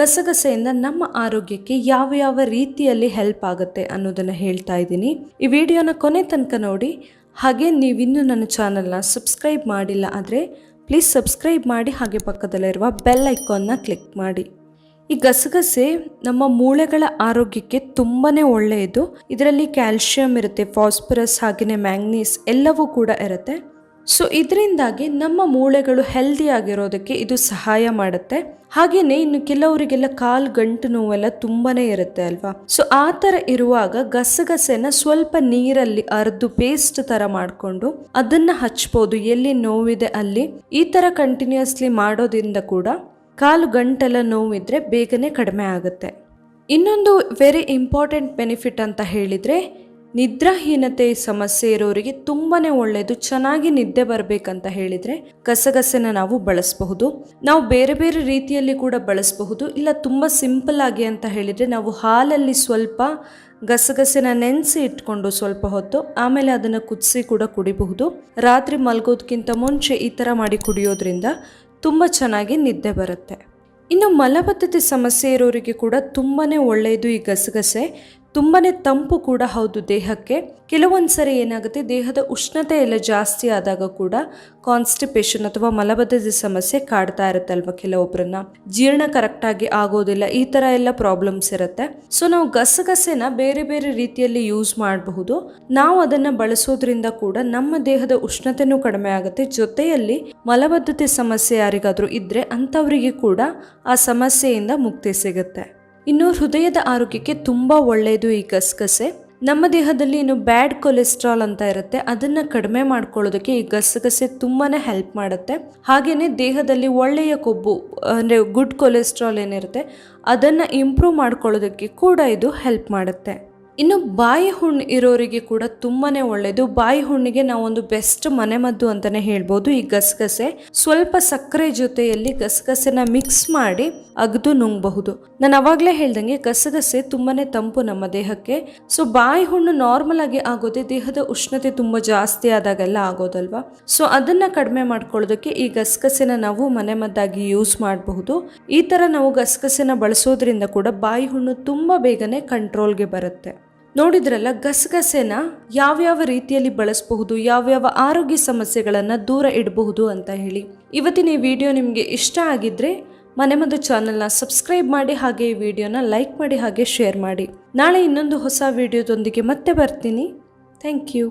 ಗಸಗಸೆಯಿಂದ ನಮ್ಮ ಆರೋಗ್ಯಕ್ಕೆ ಯಾವ ಯಾವ ರೀತಿಯಲ್ಲಿ ಹೆಲ್ಪ್ ಆಗುತ್ತೆ ಅನ್ನೋದನ್ನು ಹೇಳ್ತಾ ಇದ್ದೀನಿ. ಈ ವಿಡಿಯೋನ ಕೊನೆ ತನಕ ನೋಡಿ. ಹಾಗೆ ನೀವಿನ್ನೂ ನನ್ನ ಚಾನಲ್ನ ಸಬ್ಸ್ಕ್ರೈಬ್ ಮಾಡಿಲ್ಲ ಆದರೆ ಪ್ಲೀಸ್ ಸಬ್ಸ್ಕ್ರೈಬ್ ಮಾಡಿ ಹಾಗೆ ಪಕ್ಕದಲ್ಲಿರುವ ಬೆಲ್ ಐಕಾನ್ನ ಕ್ಲಿಕ್ ಮಾಡಿ. ಈ ಗಸಗಸೆ ನಮ್ಮ ಮೂಳೆಗಳ ಆರೋಗ್ಯಕ್ಕೆ ತುಂಬಾ ಒಳ್ಳೆಯದು. ಇದರಲ್ಲಿ ಕ್ಯಾಲ್ಶಿಯಂ ಇರುತ್ತೆ ಫಾಸ್ಫರಸ್ ಹಾಗೆಯೇ ಮ್ಯಾಂಗ್ನೀಸ್ ಎಲ್ಲವೂ ಕೂಡ ಇರುತ್ತೆ. ಸೊ ಇದರಿಂದಾಗಿ ನಮ್ಮ ಮೂಳೆಗಳು ಹೆಲ್ದಿ ಆಗಿರೋದಕ್ಕೆ ಇದು ಸಹಾಯ ಮಾಡುತ್ತೆ. ಹಾಗೆಯೇ ಇನ್ನು ಕೆಲವರಿಗೆಲ್ಲ ಕಾಲು ಗಂಟು ನೋವೆಲ್ಲ ತುಂಬಾನೇ ಇರುತ್ತೆ ಅಲ್ವಾ? ಸೊ ಆ ಥರ ಇರುವಾಗ ಗಸಗಸೆನ ಸ್ವಲ್ಪ ನೀರಲ್ಲಿ ಅರ್ದು ಪೇಸ್ಟ್ ಥರ ಮಾಡಿಕೊಂಡು ಅದನ್ನ ಹಚ್ಬೋದು. ಎಲ್ಲಿ ನೋವಿದೆ ಅಲ್ಲಿ. ಈ ಥರ ಕಂಟಿನ್ಯೂಸ್ಲಿ ಮಾಡೋದ್ರಿಂದ ಕೂಡ ಕಾಲು ಗಂಟೆಲ್ಲ ನೋವಿದ್ರೆ ಬೇಗನೆ ಕಡಿಮೆ ಆಗುತ್ತೆ. ಇನ್ನೊಂದು ವೆರಿ ಇಂಪಾರ್ಟೆಂಟ್ ಬೆನಿಫಿಟ್ ಅಂತ ಹೇಳಿದರೆ ನಿದ್ರಾಹೀನತೆ ಸಮಸ್ಯೆ ಇರೋರಿಗೆ ತುಂಬಾ ಒಳ್ಳೆಯದು ಚೆನ್ನಾಗಿ ನಿದ್ದೆ ಬರಬೇಕಂತ ಹೇಳಿದರೆ ಗಸಗಸೆನ ನಾವು ಬಳಸಬಹುದು. ನಾವು ಬೇರೆ ಬೇರೆ ರೀತಿಯಲ್ಲಿ ಕೂಡ ಬಳಸಬಹುದು. ಇಲ್ಲ ತುಂಬ ಸಿಂಪಲ್ ಆಗಿ ಅಂತ ಹೇಳಿದರೆ ನಾವು ಹಾಲಲ್ಲಿ ಸ್ವಲ್ಪ ಗಸಗಸೆನ ನೆನೆಸಿ ಇಟ್ಕೊಂಡು ಸ್ವಲ್ಪ ಹೊತ್ತು ಆಮೇಲೆ ಅದನ್ನು ಕುದಿಸಿ ಕೂಡ ಕುಡಿಬಹುದು. ರಾತ್ರಿ ಮಲಗೋದಕ್ಕಿಂತ ಮುಂಚೆ ಈ ಥರ ಮಾಡಿ ಕುಡಿಯೋದ್ರಿಂದ ತುಂಬ ಚೆನ್ನಾಗಿ ನಿದ್ದೆ ಬರುತ್ತೆ. ಇನ್ನು ಮಲಬದ್ಧತೆ ಸಮಸ್ಯೆ ಇರೋರಿಗೆ ಕೂಡ ತುಂಬಾ ಒಳ್ಳೆಯದು ಈ ಗಸಗಸೆ. ತುಂಬಾ ತಂಪು ಕೂಡ ಹೌದು ದೇಹಕ್ಕೆ. ಕೆಲವೊಂದು ಸರಿ ಏನಾಗುತ್ತೆ, ದೇಹದ ಉಷ್ಣತೆ ಎಲ್ಲ ಜಾಸ್ತಿ ಆದಾಗ ಕೂಡ ಕಾನ್ಸ್ಟಿಪೇಷನ್ ಅಥವಾ ಮಲಬದ್ಧತೆ ಸಮಸ್ಯೆ ಕಾಡ್ತಾ ಇರುತ್ತಲ್ವ ಕೆಲವೊಬ್ಬರನ್ನ ಜೀರ್ಣ ಕರೆಕ್ಟಾಗಿ ಆಗೋದಿಲ್ಲ, ಈ ಥರ ಎಲ್ಲ ಪ್ರಾಬ್ಲಮ್ಸ್ ಇರುತ್ತೆ. ಸೊ ನಾವು ಗಸಗಸೆನ ಬೇರೆ ಬೇರೆ ರೀತಿಯಲ್ಲಿ ಯೂಸ್ ಮಾಡಬಹುದು. ನಾವು ಅದನ್ನು ಬಳಸೋದ್ರಿಂದ ಕೂಡ ನಮ್ಮ ದೇಹದ ಉಷ್ಣತೆನೂ ಕಡಿಮೆ ಆಗುತ್ತೆ. ಜೊತೆಯಲ್ಲಿ ಮಲಬದ್ಧತೆ ಸಮಸ್ಯೆ ಯಾರಿಗಾದರೂ ಇದ್ದರೆ ಅಂಥವರಿಗೆ ಕೂಡ ಆ ಸಮಸ್ಯೆಯಿಂದ ಮುಕ್ತಿ ಸಿಗುತ್ತೆ. ಇನ್ನು ಹೃದಯದ ಆರೋಗ್ಯಕ್ಕೆ ತುಂಬ ಒಳ್ಳೆಯದು ಈ ಗಸಗಸೆ. ನಮ್ಮ ದೇಹದಲ್ಲಿ ಇನ್ನು ಬ್ಯಾಡ್ ಕೊಲೆಸ್ಟ್ರಾಲ್ ಅಂತ ಇರುತ್ತೆ, ಅದನ್ನು ಕಡಿಮೆ ಮಾಡ್ಕೊಳ್ಳೋದಕ್ಕೆ ಈ ಗಸಗಸೆ ತುಂಬಾ ಹೆಲ್ಪ್ ಮಾಡುತ್ತೆ. ಹಾಗೆಯೇ ದೇಹದಲ್ಲಿ ಒಳ್ಳೆಯ ಕೊಬ್ಬು, ಅಂದರೆ ಗುಡ್ ಕೊಲೆಸ್ಟ್ರಾಲ್ ಏನಿರುತ್ತೆ, ಅದನ್ನು ಇಂಪ್ರೂವ್ ಮಾಡ್ಕೊಳ್ಳೋದಕ್ಕೆ ಕೂಡ ಇದು ಹೆಲ್ಪ್ ಮಾಡುತ್ತೆ. ಇನ್ನು ಬಾಯಿ ಹುಣ್ಣು ಇರೋರಿಗೆ ಕೂಡ ತುಂಬಾ ಒಳ್ಳೆಯದು ಬಾಯಿ ಹುಣ್ಣಿಗೆ ನಾವೊಂದು ಬೆಸ್ಟ್ ಮನೆಮದ್ದು ಅಂತಲೇ ಹೇಳ್ಬೋದು. ಈ ಗಸಗಸೆ ಸ್ವಲ್ಪ ಸಕ್ಕರೆ ಜೊತೆಯಲ್ಲಿ ಗಸಗಸೆನ ಮಿಕ್ಸ್ ಮಾಡಿ ಅಗ್ದು ನುಂಗಬಹುದು. ನಾನು ಅವಾಗಲೇ ಹೇಳ್ದಂಗೆ ಗಸಗಸೆ ತುಂಬಾ ತಂಪು ನಮ್ಮ ದೇಹಕ್ಕೆ. ಸೊ ಬಾಯಿ ಹುಣ್ಣು ನಾರ್ಮಲ್ ಆಗಿ ಆಗೋದೇ ದೇಹದ ಉಷ್ಣತೆ ತುಂಬ ಜಾಸ್ತಿ ಆದಾಗೆಲ್ಲ ಆಗೋದಲ್ವಾ? ಸೊ ಅದನ್ನು ಕಡಿಮೆ ಮಾಡ್ಕೊಳ್ಳೋದಕ್ಕೆ ಈ ಗಸಗಸೆನ ನಾವು ಮನೆಮದ್ದಾಗಿ ಯೂಸ್ ಮಾಡಬಹುದು. ಈ ಥರ ನಾವು ಗಸಗಸೆನ ಬಳಸೋದ್ರಿಂದ ಕೂಡ ಬಾಯಿ ಹುಣ್ಣು ತುಂಬ ಬೇಗನೆ ಕಂಟ್ರೋಲ್ಗೆ ಬರುತ್ತೆ. ನೋಡಿದ್ರಲ್ಲ ಗಸಗಸೆನ ಯಾವ್ಯಾವ ರೀತಿಯಲ್ಲಿ ಬಳಸಬಹುದು, ಯಾವ್ಯಾವ ಆರೋಗ್ಯ ಸಮಸ್ಯೆಗಳನ್ನು ದೂರ ಇಡಬಹುದು ಅಂತ ಹೇಳಿ. ಇವತ್ತಿನ ಈ ವಿಡಿಯೋ ನಿಮಗೆ ಇಷ್ಟ ಆಗಿದ್ರೆ ಮನೆಮದ್ದು ಚಾನೆಲ್ನ ಸಬ್ಸ್ಕ್ರೈಬ್ ಮಾಡಿ ಹಾಗೆ ಈ ವಿಡಿಯೋನ ಲೈಕ್ ಮಾಡಿ ಹಾಗೆ ಶೇರ್ ಮಾಡಿ. ನಾಳೆ ಇನ್ನೊಂದು ಹೊಸ ವಿಡಿಯೋದೊಂದಿಗೆ ಮತ್ತೆ ಬರ್ತೀನಿ. Thank you.